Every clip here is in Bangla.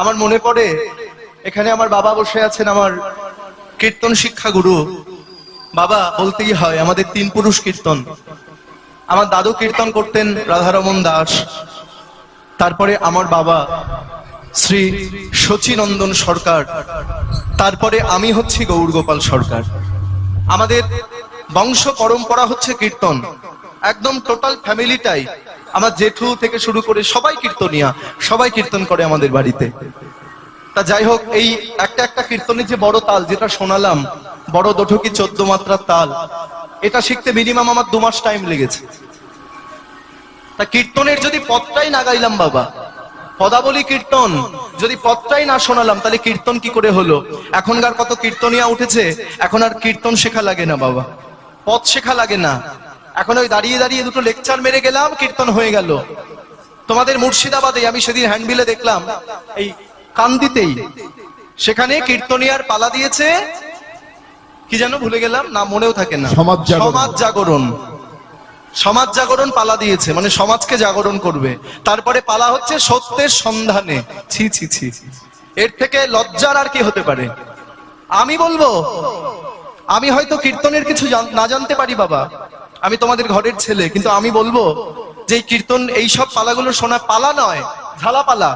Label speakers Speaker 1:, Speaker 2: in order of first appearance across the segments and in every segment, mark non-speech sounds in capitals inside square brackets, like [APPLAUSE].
Speaker 1: আমার মনে পড়ে, এখানে আমার বাবা বসে আছেন আমার কীর্তন শিক্ষা গুরু। বাবা, বলতেই হয়, আমাদের তিন পুরুষ কীর্তন। আমার দাদু কীর্তন করতেন রাধারমন দাস। তারপরে আমার বাবা, শ্রী শচীনন্দন সরকার। তারপরে আমি হচ্ছি গৌরগোপাল সরকার। আমাদের বংশ পরম্পরা হচ্ছে কীর্তন। একদম টোটাল ফ্যামিলিটাই আমার জেঠু থেকে শুরু করে সবাই কীর্তনিয়া, সবাই কীর্তন করে আমাদের বাড়িতে। তা যাই হোক, এই একটা একটা কীর্তনের যে বড় তাল, যেটা শোনালাম, বড় দঠকি চোদ্দ মাত্রার তাল, এটা শিখতে মিনিমাম আমার দু মাস টাইম লেগেছে। তা কীর্তনের যদি পথটাই না গাইলাম বাবা, পদাবলী কীর্তন যদি পথটাই না শোনালাম, তাহলে কীর্তন কি করে হলো? এখনকার কত কীর্তনিয়া উঠেছে, এখন আর কীর্তন শেখা লাগে না বাবা। পদ শেখা লাগে না। এখন ওই দাঁড়িয়ে দাঁড়িয়ে দুটো লেকচার মেরে গেলাম কীর্তন হয়ে গেল। তোমাদের মুর্শিদাবাদে আমি সেদিন হ্যান্ডবিলে দেখলাম এই কান্দিতেই সেখানে কীর্তনিয়ার পালা দিয়েছে। কি যেন ভুলে গেলাম না মনেও থাকে না।
Speaker 2: সমাজ জাগরণ।
Speaker 1: সমাজ জাগরণ। সমাজ জাগরণ পালা দিয়েছে মানে সমাজকে জাগরণ করবে। তারপরে পালা হচ্ছে সত্যের সন্ধানে। ছি ছি ছি। এর থেকে লজ্জার আর কি হতে পারে? আমি বলব আমি হয়তো কীর্তনের কিছু জান- না জানতে পারি বাবা। আমি তোমাদের ঘরের ছেলে, কিন্তু আমি বলব যে কীর্তন, এই সব পালাগুলো শোনা পালা নয়, ঝালা পালা।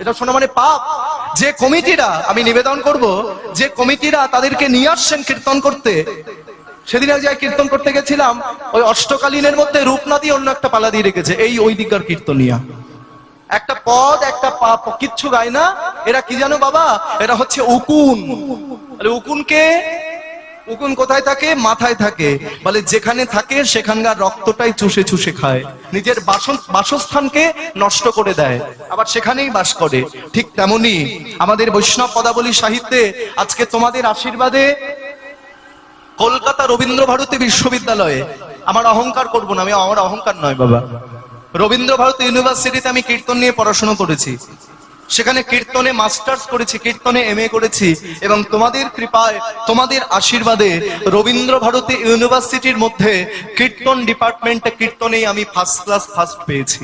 Speaker 1: এটা শোনা মানে পাপ। যে কমিটিরা, আমি নিবেদন করব, যে কমিটিরা তাদেরকে নিয়ে আসছেন কীর্তন করতে, সেদিন জায়গায় কীর্তন করতে গেছিলাম, ওই অষ্টকালীনের মধ্যে রূপনা দিয়ে অন্য একটা পালা দিয়ে রেখেছে, এই ওই দিককার কীর্তনিয়া। একটা পদ, একটা পাপ, কিচ্ছু গায় না, এরা কি জানো বাবা? এরা হচ্ছে উকুন। উকুনকে উকুন কোথায় থাকে? মাথায় থাকে। বলে, যেখানে থাকে, সেখানকার রক্তটাই চুষে চুষে খায়। নিজের বাসস্থানকে নষ্ট করে দেয়। আবার সেখানেই বাস করে। ঠিক তেমনি আমাদের বৈষ্ণব পদাবলী সাহিত্যে আজকে তোমাদের আশীর্বাদে কলকাতা রবীন্দ্র ভারতী বিশ্ববিদ্যালয়ে আমার অহংকার করব না। আমি আমার অহংকার নয়, বাবা। রবীন্দ্র ভারতী ইউনিভার্সিটিতে আমি কীর্তন নিয়ে পড়াশোনা করেছি। সেখানে কীর্তনে মাস্টার্স করেছি, কীর্তনে এম করেছি এবং তোমাদের কৃপায়, তোমাদের আশীর্বাদে রবীন্দ্র ভারতী ইউনিভার্সিটির মধ্যে কীর্তন ডিপার্টমেন্টে কীর্তনেই আমি ফার্স্ট ক্লাস ফার্স্ট পেয়েছি।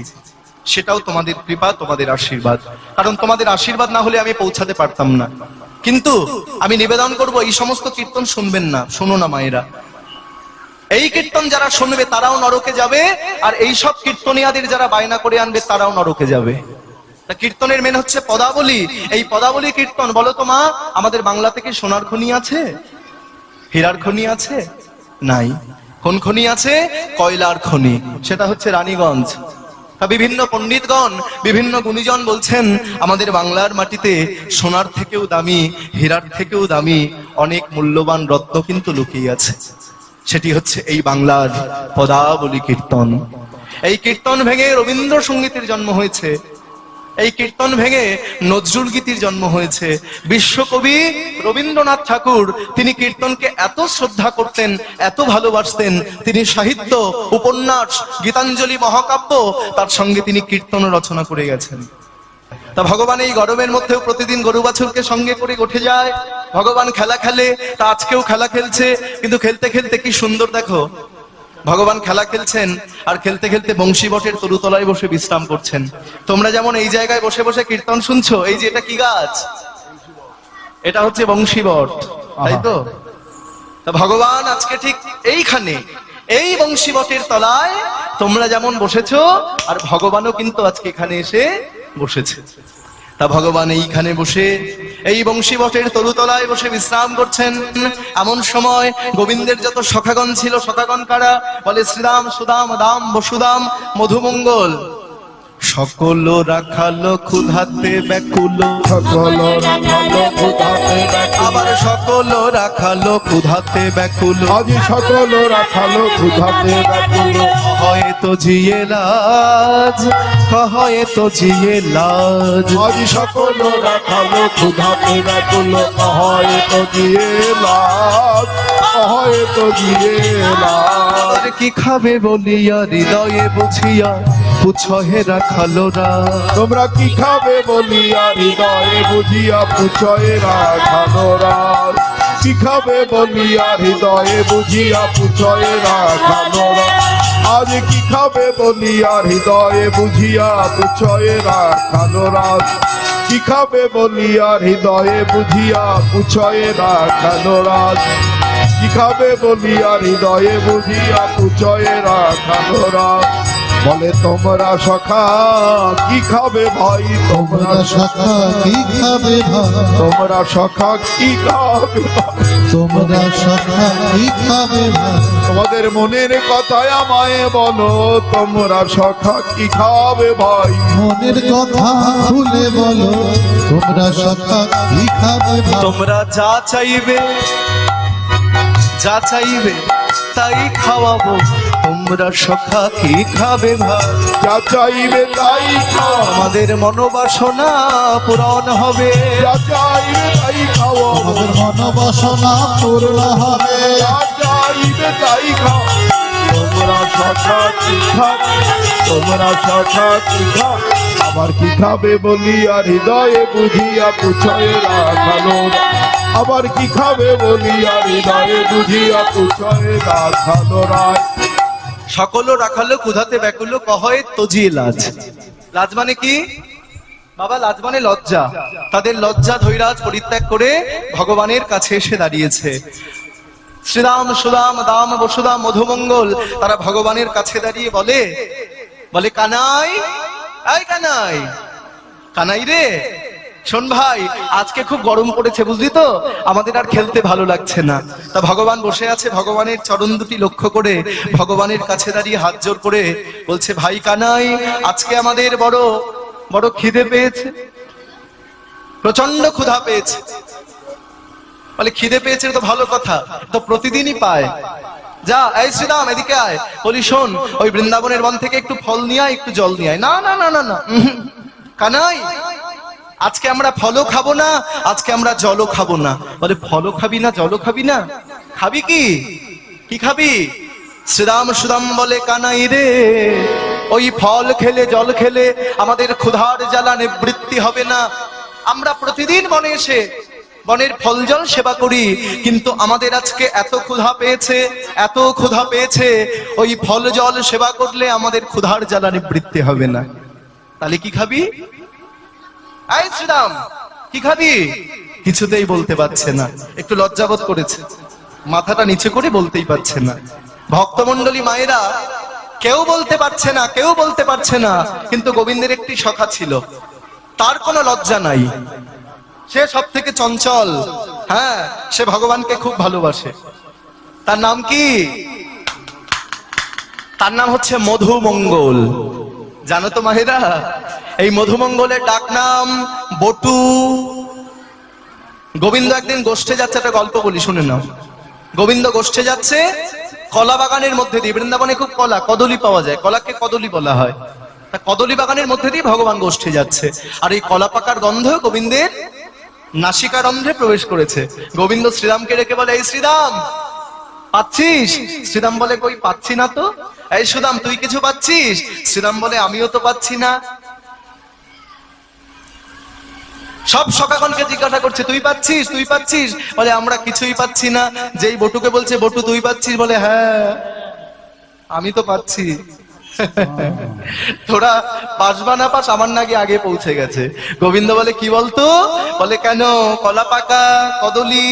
Speaker 1: সেটাও তোমাদের কৃপা, তোমাদের আশীর্বাদ। কারণ তোমাদের আশীর্বাদ না হলে আমি পৌঁছাতে পারতাম না। কিন্তু আমি নিবেদন করব, এই সমস্ত কীর্তন শুনবেন না, শোনো না মায়েরা। এই কীর্তন যারা শুনবে, তারাও নরকে যাবে, আর এই সব কীর্তনিয়াদের যারা বায়না করে আনবে, তারাও নরকে যাবে। তা কীর্তনের মেন হচ্ছে পদাবলী। এই পদাবলী কীর্তন, বলো তো মা, আমাদের বাংলা থেকে সোনার খনি আছে? হীরার খনি আছে? নাই। কোন খনি আছে? কয়লার খনি। সেটা হচ্ছে রানীগঞ্জ। বিভিন্ন পণ্ডিতগণ, বিভিন্ন গুণীজন বলছেন, আমাদের বাংলার মাটিতে সোনার থেকেও দামি, হীরার থেকেও দামি, অনেক মূল্যবান রত্ন কিন্তু লুকিয়ে আছে। সেটি হচ্ছে এই বাংলার পদাবলী কীর্তন। এই কীর্তন ভেঙে রবীন্দ্রসঙ্গীতের জন্ম হয়েছে। এই কীর্তন ভেঙে নজরুল গীতির জন্ম হয়েছে। বিশ্বকবি রবীন্দ্রনাথ ঠাকুর, তিনি কীর্তনকে এত শ্রদ্ধা করতেন, এত ভালোবাসতেন, তিনি সাহিত্য, উপন্যাস, গীতাঞ্জলি, মহাকাব্য, তার সঙ্গে তিনি কীর্তন রচনা করে গেছেন। তা ভগবান এই গরমের মধ্যেও প্রতিদিন গরু বাছুরকে সঙ্গে করে উঠে যায়। ভগবান খেলা খেলে, তা আজকেও খেলা খেলছে, কিন্তু খেলতে খেলতে কি সুন্দর দেখো। ভগবান খেলা খেলছেন আর খেলতে খেলতে বংশীবটের তরুতলায় বসে বিশ্রাম করছেন। তোমরা যেমন এই জায়গায় বসে বসে কীর্তন শুনছো এই যে এটা কি গাছ? এটা হচ্ছে বংশীবট তাই তো? ভগবান আজকে ঠিক এইখানে এই বংশীবটের তলায় তোমরা যেমন বসেছো আর ভগবানও কিন্তু আজকে এখানে এসে বসেছে। তা ভগবান এইখানে বসে এই বংশীবটের তরুতলায় বসে বিশ্রাম করছেন। এমন সময় গোবিন্দের যত সখাগণ ছিল সখাগণ কারা? বলে শ্রীরাম সুদাম দাম বসুদাম মধুমঙ্গল। সকল রাখাল ক্ষুধাতে ব্যাকুল।
Speaker 2: সকল রাখালো ক্ষুধাতে
Speaker 1: আবার সকল রাখাল ক্ষুধাতে ব্যাকুল।
Speaker 2: আজি সকল রাখাল ক্ষুধাতে ব্যাকুল।
Speaker 1: হয়তো জিয়ে লাজ হয়তো জিয়ে লাজ।
Speaker 2: আজি সকল রাখালো ক্ষুধাতে ব্যাকুল হয়তো দিয়ে লাজ হয়তো দিয়ে লাজ।
Speaker 1: কি খাবে বলিয়া হৃদয়ে বুঝিয়া পুছো হে রাখালো রা
Speaker 2: তোমরা কি খাবে বলিয়া হৃদয়ে বুঝিয়া পুছয়ে রাখালো রাজ কি খাবে বলিয়া হৃদয়ে বুঝিয়া পুছয়ে রাখালো রাজ আজ কি খাবে বলিয়া হৃদয়ে বুঝিয়া পুছয়ে রাখালো রাজ কি খাবে বলিয়া হৃদয়ে বুঝিয়া পুছয়ে রাখালো রাজ কি খাবে বলিয়া হৃদয়ে বুঝিয়া পুছয়ে রাখালো রাজ বলে তোমরা সখা কি খাবে ভাই? তোমরা
Speaker 3: সখা কি খাবে ভাই?
Speaker 2: তোমরা সখা কি খাবে?
Speaker 3: তোমরা সখা কি খাবে ভাই?
Speaker 2: তোমাদের মনের কথায় আমায় বলো তোমরা সখা কি খাবে ভাই?
Speaker 3: মনের কথা খুলে বলো তোমরা সখা কি খাবে ভাই?
Speaker 1: তোমরা যা চাইবে যা চাইবে তাই খাওয়াবো। তোমরা সখা কি খাবে ভাই
Speaker 2: যা চাইবে তাই খাও।
Speaker 1: আমাদের মনোবাসনা পূরণ হবে।
Speaker 2: যা চাইবে তাই খাও।
Speaker 3: আমাদের মনোবাসনা পূর্ণ হবে।
Speaker 2: যা চাইবে তাই খাও। তোমরা সখা কি খাবে? তোমরা সখা কি খাও আবার কি খাবে বলিয়া হৃদয়ে বুঝিয়া পুছয়ে রাখালো আবার কি খাবে বলিয়া হৃদয়ে বুঝিয়া পুছয়ে রাখালো রায়।
Speaker 1: সকল রাখালো কুধাতে ব্যাকুল কহয় তজি লাজ। লাজ মানে কি? বাবা লাজ মানে লজ্জা। তাদের লজ্জা ধৈরাজ পরিত্যাগ করে ভগবানের কাছে এসে দাঁড়িয়েছে। শ্রীরাম সুদাম দাম বসুদাম মধুমঙ্গল, তারা ভগবানের কাছে দাঁড়িয়ে বলে বলে, কানাই কানাই কানাই রে। শোন ভাই, আজকে খুব গরম পড়েছে, বুঝলি তো? আমাদের আর খেলতে ভালো লাগছে না। তা ভগবান বসে আছে, ভগবানের চরণ দুটি লক্ষ্য করে, ভগবানের কাছে দাঁড়িয়ে হাত জোর করে বলছে, ভাই কানাই, আজকে আমাদের বড় বড় খিদে পেয়েছে। প্রচণ্ড ক্ষুধা পেয়েছে। বলে, খিদে পেয়েছে তো ভালো কথা তো প্রতিদিনই পায়। যা, এই শ্রীরাম, এদিকে আয়। বলি, শোন, ওই বৃন্দাবনের বন থেকে একটু ফল নিয়ে একটু জল নিয়ে না না না না না। কানাই আজকে আমরা ফলও খাব না, আজকে আমরা জলও খাব না। বলে, ফলও খাবি না, জলও খাবি না? খাবি কি? কি খাবি? শ্রীরাম সুদাম বলে, কানাই রে। ওই ফল খেলে, জল খেলে আমাদের ক্ষুধার জ্বালা নিবৃত্তি হবে না। আমরা প্রতিদিন বনে এসে বনের ফল, জল সেবা করি, কিন্তু আমাদের আজকে এত ক্ষুধা পেয়েছে, এত ক্ষুধা পেয়েছে, ওই ফল, জল সেবা করলে আমাদের ক্ষুধার জ্বালা নিবৃত্তি হবে না। তাহলে কি খাবি? এই শ্রীরাম, কি খাবি? কিছুতেই বলতে পারছে না। একটু লজ্জাবোধ করেছে। মাথাটা নিচে করে বলতেই পারছে না। ভক্তমন্ডলী মায়েরা, কেউ বলতে পারছে না, কেউ বলতে পারছে না, কিন্তু গোবিন্দের একটি সখা ছিল। তার কোনো লজ্জা নাই। সে সব থেকে চঞ্চল। হ্যাঁ সে ভগবানকে খুব ভালোবাসে। তার নাম কি? তার নাম হচ্ছে মধুমঙ্গল। জানো তো মাহেরা এই মধুমঙ্গলের ডাক নাম বটু। গোবিন্দ একদিন গোষ্ঠে যাচ্ছে, একটা গল্প বলি, শুনে নাও। গোবিন্দ গোষ্ঠে যাচ্ছে, কলা বাগানের মধ্যে দিয়ে, বৃন্দাবনে খুব কলা, কদলি পাওয়া যায়, কলাকে কদলি বলা হয়। তা কদলি বাগানের মধ্যে দিয়ে ভগবান গোষ্ঠে যাচ্ছে। আর এই কলা পাকার গন্ধ গোবিন্দের নাসিকা রন্ধ্রে প্রবেশ করেছে। গোবিন্দ শ্রীরামকে রেখে বলে, এই শ্রীরাম, পাচ্ছিস? শ্রীরাম বলে, কই, পাচ্ছি না তো? এই সুদাম, তুই কিছু পাচ্ছিস? শ্রীরাম বলে, আমিও তো পাচ্ছি না। সব সকাগণকে জিজ্ঞাসা করছে, তুই পাচ্ছিস তুই পাচ্ছিস? বলে, আমরা কিছুই পাচ্ছি না। যেই বটুকে বলছে, বটু, তুই পাচ্ছিস? বলে হ্যাঁ আমি তো পাচ্ছি। তোরা পাস বা না পাস, আমার নাকি আগে পৌঁছে গেছে। গোবিন্দ বলে, কি বলতো? বলে, কেন? কলা পাকা, কদলি।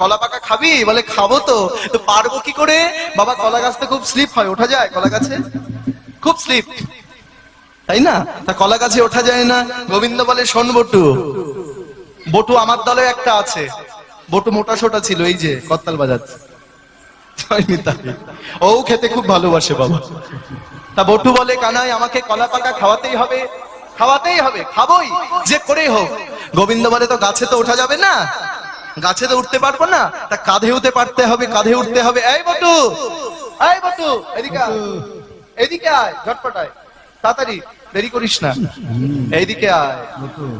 Speaker 1: কলা পাকা খাবি? বলে, খাব তো। তো পারব কি করে? বাবা, কলা গাছ তো খুব স্লিপ হয়, ওঠা যায় কলা গাছে? খুব স্লিপ। তাই না? তা কলা গাছে ওঠা যায় না। গোবিন্দ বলে, শোন বটু বটু আমার দলে একটা আছে। বটু মোটা সোটা ছিল, এই যে করতাল বাজাচ্ছে ও খেতে খুব ভালোবাসে বাবা। তা বটু বলে, কানাই, আমাকে কলা পাকা খাওয়াতেই হবে। খাওয়াতেই হবে, খাবোই, যে করেই হোক। গোবিন্দ বলে, তো গাছে তো ওঠা যাবে না। গাছে তো উঠতে পারব না। তা কাঁধে উঠতে পারতে হবে, কাঁধে উঠতে হবে। এই বটু এই বটু, এদিকে এদিকে আয়, ঝটপট আয়, তাড়াতাড়ি। দেরি করিস না। এইদিকে আয়।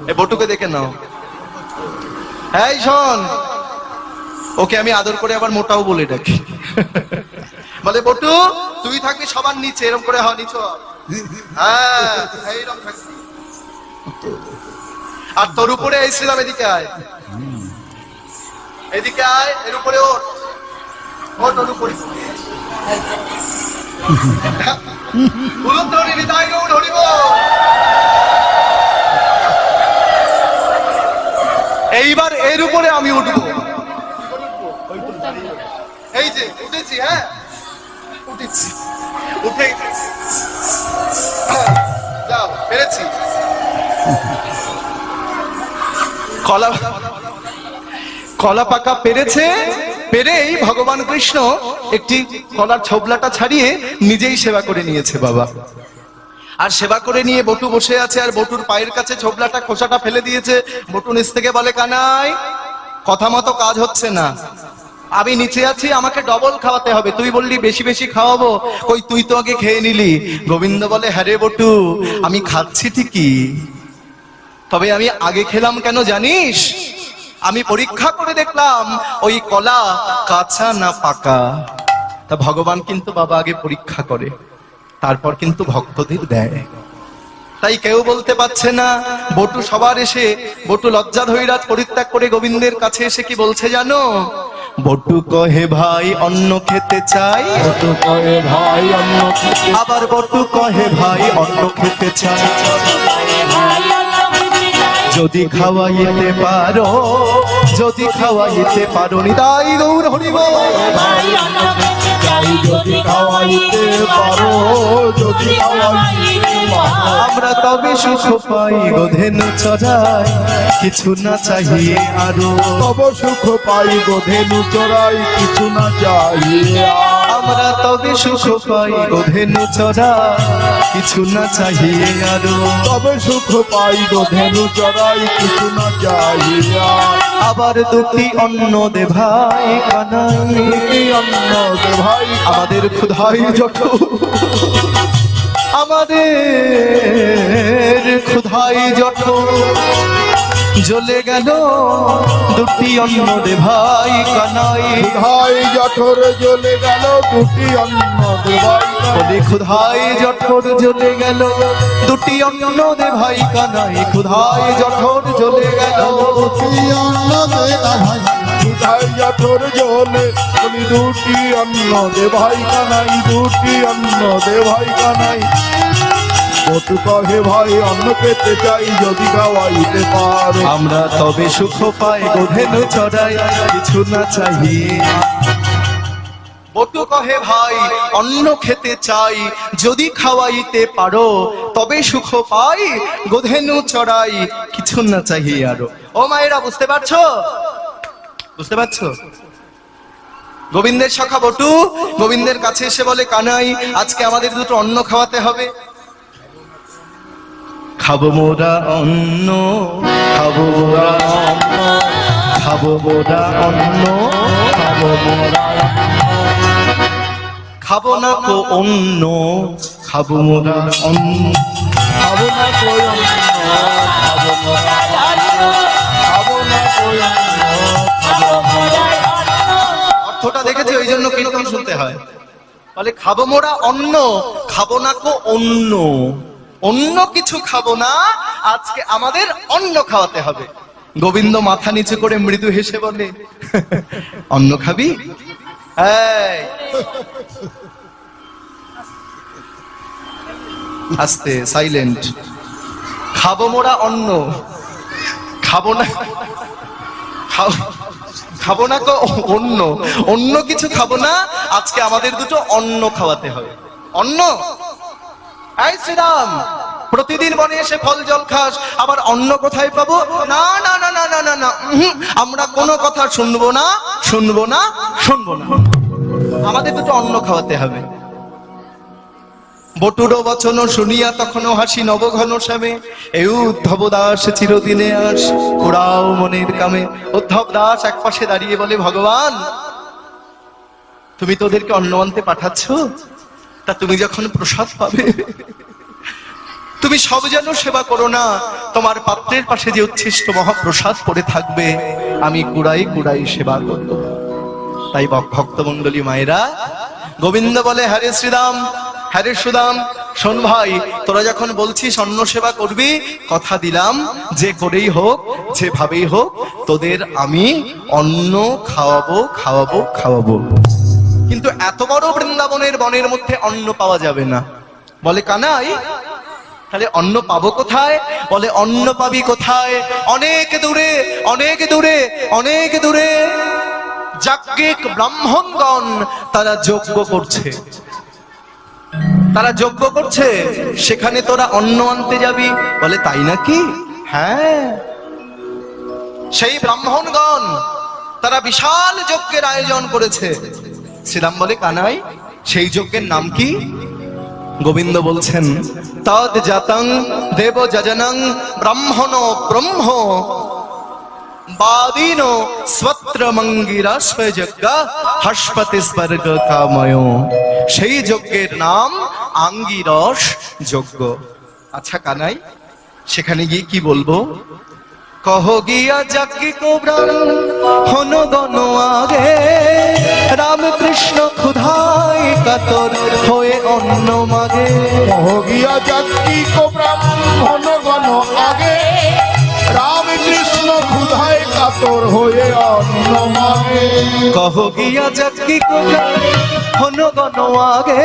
Speaker 1: এই বটুকে দেখে নাও। এই শোন। ওকে আমি আদর করে আবার মোটাও বলে ডাকি। বলে, বটু, তুই থাকবি সবার নিচে এরকম করে হ নিচে। হ্যাঁ থাকবি। আর তোর উপরে এসেছিলাম এদিকে আয়। এদিকে আয়, এর উপরে ওঠ। ওঠ, ওর উপরে। এইবার এর উপরে আমি উঠবো। এই যে উঠেছি হ্যাঁ? উঠেছি। উঠে হ্যাঁ, যাও পেরেছি। কলা কলা পাকা পেরেছে? পেরেই ভগবান কৃষ্ণ একটি কলার ছোবলাটা ছাড়িয়ে নিজেই সেবা করে নিয়েছে বাবা। আর সেবা করে নিয়ে বটু বসে আছে আর বটুর পায়ের কাছে ছোবলাটা, খোসাটা ফেলে দিয়েছে। বটু নিচ থেকে বলে, কানাই, কথা মতো কাজ হচ্ছে না। আমি নিচে আছি, আমাকে ডবল খাওয়াতে হবে। তুই বললি বেশি বেশি খাওয়াবো। কই, তুই তো আগে খেয়ে নিলি। গোবিন্দ বলে হ্যাঁ রে বটু, আমি খাচ্ছি ঠিকই। তবে আমি আগে খেলাম কেন জানিস? আমি পরীক্ষা করে দেখলাম ওই কলা কাঁচা না পাকা। তা ভগবান কিন্তু বাবা আগে পরীক্ষা করে তারপর কিন্তু ভক্তদের দেয়। তাই কেউ বলতে পারছে না বটু সবার এসে বটু লজ্জা ধৈরাজ পরিত্যাগ করে গোবিন্দের কাছে এসে কি বলছে জানো? বটু কহে ভাই অন্ন খেতে চাই।
Speaker 2: বটু কয়ে ভাই অন্ন
Speaker 1: আবার বটু কহে ভাই অন্ন খেতে চাই। যদি খাওয়াইতে পারো, যদি খাওয়াইতে পারো নিতাই গৌর হরিব
Speaker 2: যদি পারো, যদি
Speaker 1: আমরা তবে সুখ পাই গোধেনু চড়াই, কিছু না চাহিয়ে আরও।
Speaker 2: তব সুখ পাই গোধেনু চড়াই, কিছু না আর।
Speaker 1: আমরা তবে সুখ পাই গোধেনু চড়াই কিছু না চাহিয়ে আরও।
Speaker 2: তবে সুখ পাই গোধেনু চড়াই কিছু না চাহিয়ে
Speaker 1: আবার দুটি অন্ন দে ভাই কানাই।
Speaker 2: এই অন্ন দে ভাই
Speaker 1: আমাদের ক্ষুধাই যত। আমাদের ক্ষুধাই যত। জ্বলে গেল দুটি অন্ন দে ভাই কানাই।
Speaker 2: ভাই জঠর জ্বলে গেল দুটি অন্ন
Speaker 1: বলে ক্ষুধাই জঠর জ্বলে গেল দুটি অন্ন দে ভাই কানাই। ক্ষুধাই জঠর জ্বলে গেল
Speaker 3: দুটি অন্ন দে ভাই
Speaker 2: ভাই জঠর জ্বলে দুটি অন্ন দে ভাই কানাই দুটি অন্ন দে ভাই কানাই। বটু কহে ভাই অন্ন পেতে চাই যদি খাওয়াইতে পারো।
Speaker 1: আমরা তবে সুখ পাই গোধেনু চড়াই কিছু না চাহিয়ে বটু কহে ভাই অন্ন খেতে চাই যদি খাওয়াইতে পারো তবে সুখ পাই গোধেনু চড়াই কিছু না চাহিয়ে আরও। ও মায়েরা বুঝতে পারছ? বুঝতে পারছ? গোবিন্দের শাখা বটু গোবিন্দের কাছে এসে বলে কানাই আজকে আমাদের দুটো অন্ন খাওয়াতে হবে। খাব মোরা অন্ন, খাব মোরা অন্ন, খাব মোরা অন্ন, খাব মোরা খাব না তো অন্য খাব মোরা অন্ন।
Speaker 2: খাব না কই অন্ন, খাব অন্ন।
Speaker 1: অর্থটা দেখেছি, ওই জন্য কীর্তন শুনতে হয়। বলে, খাব মোরা অন্ন, খাব না কো অন্য অন্য কিছু খাব না, আজকে আমাদের অন্ন খাওয়াতে হবে। গোবিন্দ মাথা নিচে করে মৃদু হেসে বলে, [LAUGHS] অন্ন খাবি। আস্তে সাইলেন্ট খাব মোরা অন্ন। খাব না খাব না তো অন্য অন্য কিছু খাব না, আজকে আমাদের দুটো অন্ন খাওয়াতে হবে। অন্ন? এই শ্রীরাম, প্রতিদিন বনে এসে ফল জল খাস, আবার অন্ন কোথায় পাবো? না না না না না না না আমরা কোনো কথা শুনব না শুনব না শুনব না। আমাদের দুটো অন্ন খাওয়াতে হবে। বটুর বচন শুনিয়া তখনও হাসি নবঘন শ্যামে এই উদ্ধব দাস চিরদিনে আস ওরাও মনের কামে। উদ্ধব দাস এক পাশে দাঁড়িয়ে বলে, ভগবান, তুমি তো ওদেরকে অন্ন আনতে পাঠাচ্ছ? তা তুমি যখন প্রসাদ পাবে তুমি সব যেন সেবা করো না। তোমার পাত্রের পাশে যে উচ্ছিষ্ট মহাপ্রসাদ পড়ে থাকবে, আমি কুড়াই কুড়াই সেবা করব। তাই ভক্তমন্ডলী মায়েরা, গোবিন্দ বলে হ্যারে শ্রীরাম হ্যারে সুদাম, শোন ভাই, তোরা যখন বলছিস অন্ন সেবা করবি, কথা দিলাম, যে করেই হোক, যেভাবেই হোক, তোদের আমি অন্ন খাওয়াবো খাওয়াবো খাওয়াবো। কিন্তু এত বড় বৃন্দাবনের বনের মধ্যে অন্ন পাওয়া যাবে না। বলে, কানাই তাহলে অন্ন পাবো কোথায়? বলে, অন্ন পাবি কোথায়? অনেক দূরে অনেক দূরে অনেক দূরে। যাজ্ঞিক ব্রাহ্মণগণ তারা যজ্ঞ করছে। তারা যজ্ঞ করছে, সেখানে তোরা অন্ন আনতে যাবি। বলে, তাই নাকি? হ্যাঁ। সেই ব্রাহ্মণগণ তারা বিশাল যজ্ঞের আয়োজন করেছে। শ্রীরাম বলে, কানাই, সেই যজ্ঞের নাম কি? গোবিন্দ বলছেন তদ জাতং দেব যজনং ব্রাহ্মণ ব্রহ্ম। বাদিনো স্বত্র মঙ্গিরা যজ্ঞ হস্পতি স্বর্গ কাময়। সেই যজ্ঞের নাম আঙ্গিরস যজ্ঞ। আচ্ছা কানাই, সেখানে গিয়ে কি বলব? কহ গিয়া যাজ্ঞি কোব্রাণ হন গণ আগে। রামকৃষ্ণ ক্ষুধাই কাতর হয়ে অন্ন মাগে।
Speaker 2: গিয়া যাত্রী কো ব্রাহ্মণ গণ আগে। রামকৃষ্ণ ক্ষুধায় কাতর হয়ে অন্ন
Speaker 1: কহ গিয়া হন গণ আগে।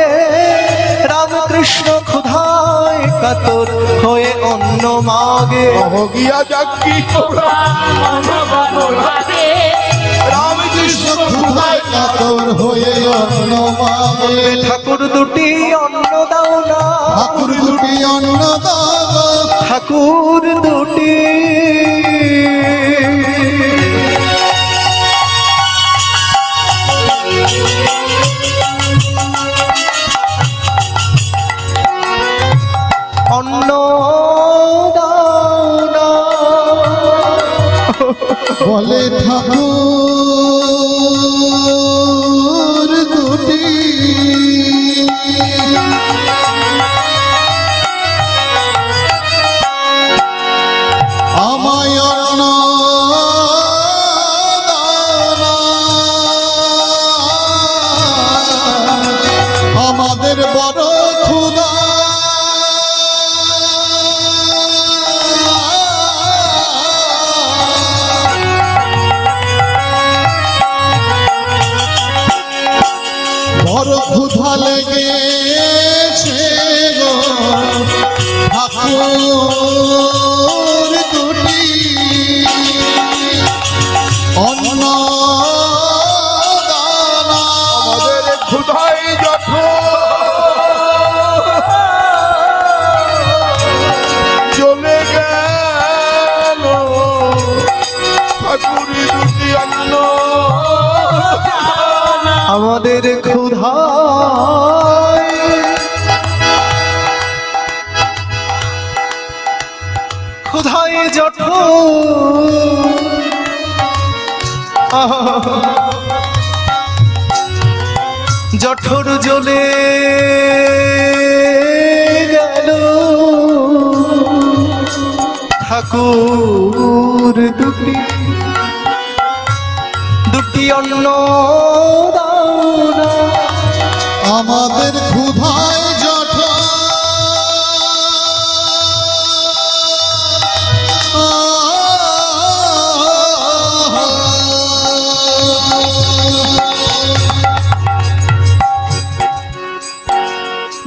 Speaker 1: রামকৃষ্ণ ক্ষুধাই কাতর হয়ে অন্ন মাগে।
Speaker 2: গিয়া যাত্রী কো ব্রাহ্মণ গণ রামকৃষ্ণ ক্ষুধায়
Speaker 3: কাতর হয়ে অন্ন মাগে।
Speaker 1: ঠাকুর দুটি অন্ন দাও না।
Speaker 3: ঠাকুর দুটি অন্ন দাও
Speaker 1: ঠাকুর দুটি। অন্ন
Speaker 3: বলে ঠাকুর ঠাকুর
Speaker 1: জঠর জ্বলে গেল। ঠাকুর দুটি দুটি অন্ন
Speaker 3: আমাদের ক্ষুধায়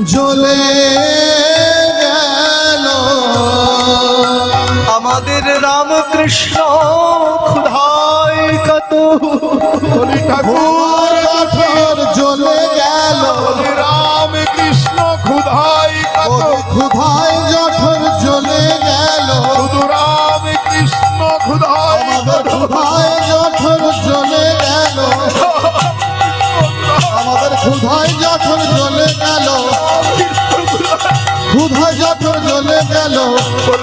Speaker 3: জ্বলে গেল।
Speaker 1: আমাদের রামকৃষ্ণ ক্ষুধায় কত
Speaker 2: ঠাকুর
Speaker 3: জ্বলে গেল।
Speaker 2: রাম কৃষ্ণ ক্ষুধায় কত
Speaker 3: ক্ষুধায় জঠর জ্বলে গেল।
Speaker 2: শুধু রাম কৃষ্ণ ক্ষুধায়
Speaker 3: ক্ষুধায় ক্ষুধায় যখন জ্বলে গেল ক্ষুধায় যখন জ্বলে গেল